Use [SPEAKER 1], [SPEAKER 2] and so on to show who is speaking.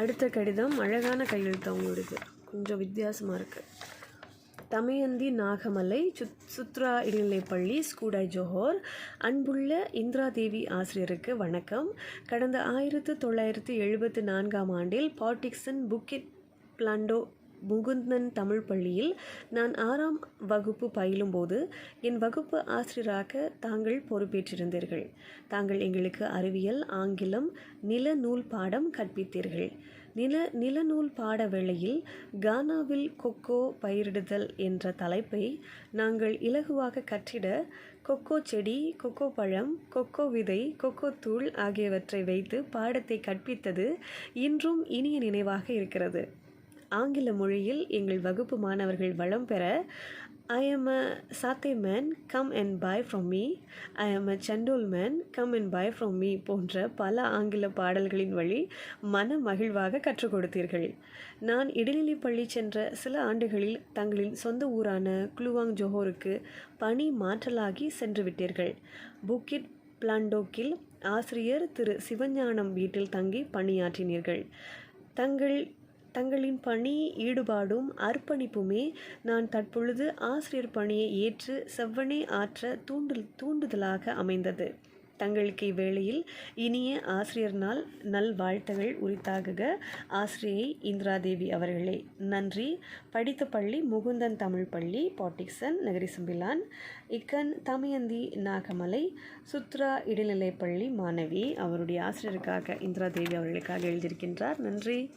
[SPEAKER 1] அடுத்த கடிதம் அழகான கையெழுத்து அவங்களுடையது கொஞ்சம் வித்தியாசமாக இருக்குது தமயந்தி நாகமலை சுத் சுத்ரா இடைநிலைப்பள்ளி ஸ்கூடாய் ஜோஹோர் அன்புள்ள இந்திரா தேவி ஆசிரியருக்கு வணக்கம். கடந்த ஆயிரத்து தொள்ளாயிரத்து எழுபத்து நான்காம் ஆண்டில் பாட்டிக்சன் புக்கிட் பிளாண்டோ முகுந்தன் தமிழ் பள்ளியில் நான் ஆறாம் வகுப்பு பயிலும்போது என் வகுப்பு ஆசிரியராக தாங்கள் பொறுப்பேற்றிருந்தீர்கள். தாங்கள் எங்களுக்கு அறிவியல் ஆங்கிலம் நில நூல் பாடம் கற்பித்தீர்கள். நில நிலநூல் பாட வேளையில் கானாவில் கொக்கோ பயிரிடுதல் என்ற தலைப்பை நாங்கள் இலகுவாக கற்றிட கொக்கோ செடி கொக்கோ பழம் கொக்கோ விதை கொக்கோ தூள் ஆகியவற்றை வைத்து பாடத்தை கற்பித்தது இன்றும் இனிய நினைவாக இருக்கிறது. ஆங்கில மொழியில் எங்கள் வகுப்பு மாணவர்கள் வளம் பெற I am a satay man come and buy from me I am a sandal man come and buy from me போன்ற பல ஆங்கில பாடல்களின் வழி மன மகிழ்வாக கற்றுக் கொடுத்தீர்கள். நான் இடைநிலை பள்ளி சென்ற சில ஆண்டுகளில் தங்களின் சொந்த ஊரான குளுவாங் ஜோஹோருக்கு பணி மாற்றலாகி சென்று விட்டீர்கள். புக்கிட் பிளாண்டோக்கில் ஆசிரியர் திரு சிவஞானம் வீட்டில் தங்கி பணியாற்றினீர்கள். தங்கள் தங்களின் பணி ஈடுபாடும் அர்ப்பணிப்புமே நான் தற்பொழுது ஆசிரியர் பணியை ஏற்று செவ்வனே ஆற்ற தூண்டல் தூண்டுதலாக அமைந்தது. தங்களுக்கு இவ்வேளையில் இனிய ஆசிரியர் நாள் நல் வாழ்த்துகள் உரித்தாகுக. ஆசிரியை இந்திராதேவி அவர்களே நன்றி. படித்த பள்ளி முகுந்தன் தமிழ் பள்ளி பாட்டிக்சன் நகரிசம்பிலான் இக்கன் தமயந்தி நாகமலை சுத்ரா இடைநிலைப்பள்ளி மாணவி. அவருடைய ஆசிரியருக்காக இந்திராதேவி அவர்களுக்காக எழுதியிருக்கின்றார். நன்றி.